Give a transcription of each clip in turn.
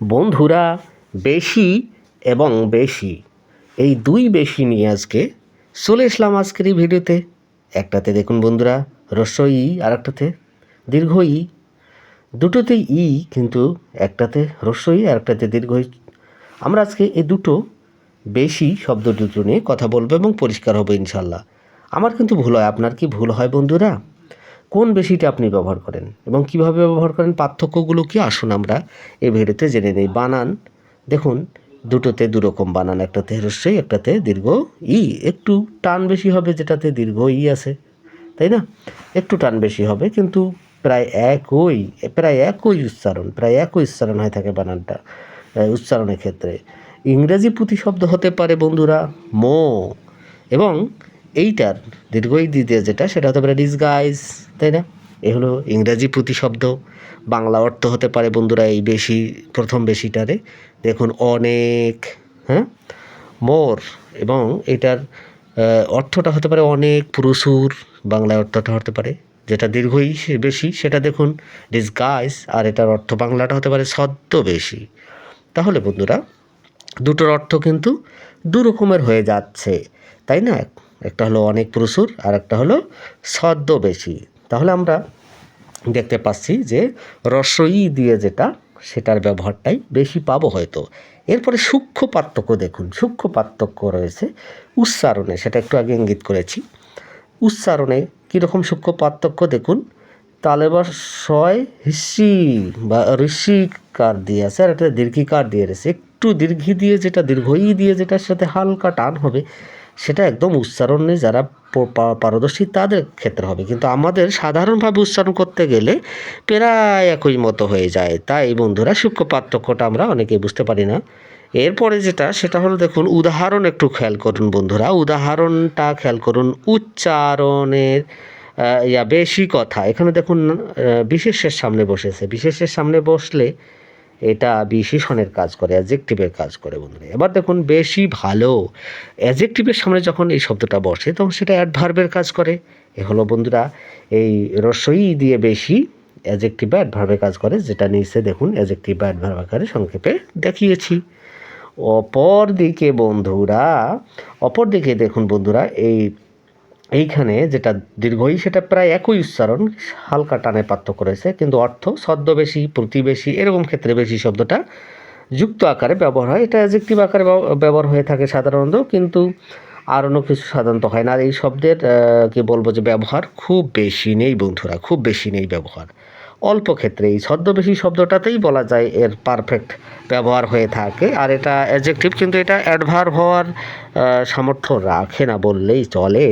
বন্ধুরা, বেশি এবং বেশি। এই দুই বেশি নিয়ে আজকে চলে এসলাম আজকের এই ভিডিওতে। একটাতে দেখুন বন্ধুরা হ্রস্ব ই আর একটাতে দীর্ঘ ই দুটোতেই ই, কিন্তু একটাতে হ্রস্ব ই আর একটাতে দীর্ঘ ই আমরা আজকে এই দুটো বেশি শব্দ দুটো নিয়ে কথা বলব এবং পরিষ্কার হবে ইনশাল্লাহ। আমার কিন্তু ভুল হয়, আপনার কি ভুল হয় বন্ধুরা? কোন বেশিটা আপনি ব্যবহার করেন এবং কীভাবে ব্যবহার করেন? পার্থক্যগুলো কি? আসুন আমরা এই ভিডিওতে জেনে নেই। বানান। দেখুন, দুটোতে দুরকম বানান, একটাতে হ্রস্বই একটাতে দীর্ঘ ই। একটু টান বেশি হবে, যেটাতে দীর্ঘ ই আছে। তাই না? একটু টান বেশি হবে, কিন্তু প্রায় একই প্রায় একই উচ্চারণ, প্রায় একই উচ্চারণ হয়ে থাকে বানানটা উচ্চারণের ক্ষেত্রে। ইংরেজি প্রতিশব্দ হতে পারে, বন্ধুরা, মো। এবং এইটার দীর্ঘই দ্বিতীয় যেটা, সেটা হতে পারে ডিসগাইজ তাই না? এ হলো ইংরাজি প্রতিশব্দ। বাংলা অর্থ হতে পারে বন্ধুরা এই বেশি, প্রথম বেশিটারে। দেখুন, অনেক হ্যাঁ? মোর, এবং এটার অর্থটা হতে পারে অনেক প্রচুর, বাংলায় অর্থটা হতে পারে। যেটা দীর্ঘই বেশি, সেটা দেখুন ডিসগাইজ আর এটার অর্থ বাংলাটা হতে পারে সদ্য বেশি। তাহলে বন্ধুরা, দুটোর অর্থ কিন্তু দু রকমের হয়ে যাচ্ছে, তাই না? একটা হলো অনেক প্রচুর আর একটা হলো ছদ্ম বেশি। তাহলে আমরা দেখতে পাচ্ছি যে রসই দিয়ে যেটা, সেটার ব্যবহারটাই বেশি পাবো হয়তো। এরপরে সূক্ষ্ম পার্থক্য দেখুন, সূক্ষ্ম পার্থক্য রয়েছে উচ্চারণে, সেটা একটু আগে ইঙ্গিত করেছি। উচ্চারণে কীরকম সূক্ষ্ম পার্থক্য দেখুন তালে বা শয় হিসি বা ঋষিকার দিয়ে আছে, আর একটা দীর্ঘিকার দিয়ে রয়েছে। একটু দীর্ঘি দিয়ে যেটা, দীর্ঘই দিয়ে যেটার সাথে হালকা টান হবে সেটা একদম উচ্চারণে যারা পারদর্শী তাদের ক্ষেত্রে হবে। কিন্তু আমাদের সাধারণভাবে উচ্চারণ করতে গেলে প্রায় একই মতো হয়ে যায়। তাই বন্ধুরা, সূক্ষ্ম পার্থক্যটা আমরা অনেকেই বুঝতে পারি না। এরপরে যেটা, সেটা হলো দেখুন, উদাহরণ একটু খেয়াল করুন বন্ধুরা। উদাহরণটা খেয়াল করুন, উচ্চারণের ইয়া বেশি কথা। এখানে দেখুন বিশেষের সামনে বসেছে। বিশেষের সামনে বসলে এটা বিশেষণের কাজ করে অ্যাজেক্টিভের কাজ করে বন্ধুরা। এবার দেখুন, বেশি ভালো। অ্যাজেক্টিভের সামনে যখন এই শব্দটা বসে, তখন সেটা অ্যাডভার্বের কাজ করে। এ হলো বন্ধুরা, এই রসই দিয়ে বেশি অ্যাজেক্টিভ বা অ্যাডভার্বের কাজ করে, যেটা নিচে দেখুন অ্যাজেক্টিভ বা অ্যাডভার্ব আকারে সংক্ষেপে দেখিয়েছি। অপর দিকে বন্ধুরা অপর দিকে দেখুন বন্ধুরা, এই এইখানে যেটা দীর্ঘই, সেটা প্রায় একই উচ্চারণ, হালকা টানে পার্থক্য রয়েছে, কিন্তু অর্থ ছদ্মবেশী, প্রতিবেশী, এরকম ক্ষেত্রে বেশি শব্দটা যুক্ত আকারে ব্যবহার হয়। এটা অ্যাজেক্টিভ আকারে ব্যব- ব্যবহার হয়ে থাকে সাধারণত, কিন্তু আর অন্য কিছু সাধারণত হয় না। আর এই শব্দের কি বলব যে ব্যবহার খুব বেশি নেই বন্ধুরা, খুব বেশি নেই ব্যবহার। অল্প ক্ষেত্রে এই ছদ্মবেশী শব্দটাতেই বলা যায় এর পারফেক্ট ব্যবহার হয়ে থাকে। আর এটা অ্যাডজেক্টিভ কিন্তু এটা অ্যাডভার হওয়ার সামর্থ্য রাখে না বললেই চলে।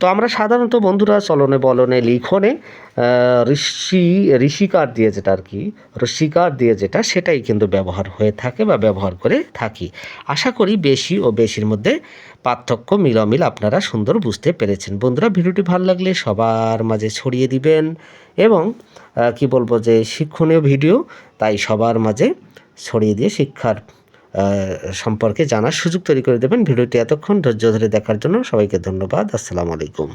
তো আমরা সাধারণত বন্ধুরা চলনে বলনে লিখনে ঋষি, ঋষিকার দিয়ে যেটা আর কি, ঋষিকার দিয়ে যেটা, সেটাই কিন্তু ব্যবহার হয়ে থাকে বা ব্যবহার করে থাকি। আশা করি বেশি ও বেশির মধ্যে পার্থক্য, মিলামিল আপনারা সুন্দর বুঝতে পেরেছেন। বন্ধুরা, ভিডিওটি ভালো লাগলে সবার মাঝে ছড়িয়ে দিবেন এবং কি বলব যে শিক্ষণীয় ভিডিও, তাই সবার মাঝে ছড়িয়ে দিয়ে শিক্ষার সম্পর্কে জানার সুযোগ তৈরি করে দেবেন। ভিডিওটি এতক্ষণ ধৈর্য ধরে দেখার জন্য সবাইকে ধন্যবাদ। আসসালামু আলাইকুম।